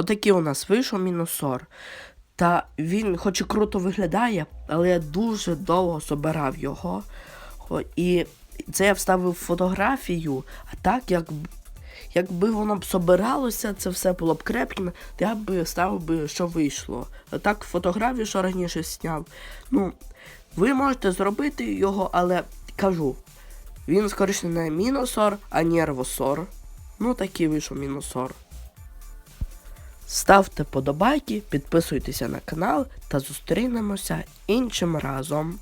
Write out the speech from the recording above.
Отакий у нас вийшов мінусор. Та він хоч і круто виглядає, але я дуже довго собирав його. І це я вставив фотографію, а так як. Якби воно б собиралося, це все було б крепке, то я б ставив би, що вийшло. А так фотографію, що раніше зняв. Ну, ви можете зробити його, але кажу, він скоріше не мінусор, а нервосор. Ну, такий вийшов мінусор. Ставте подобайки, підписуйтеся на канал та зустрінемося іншим разом.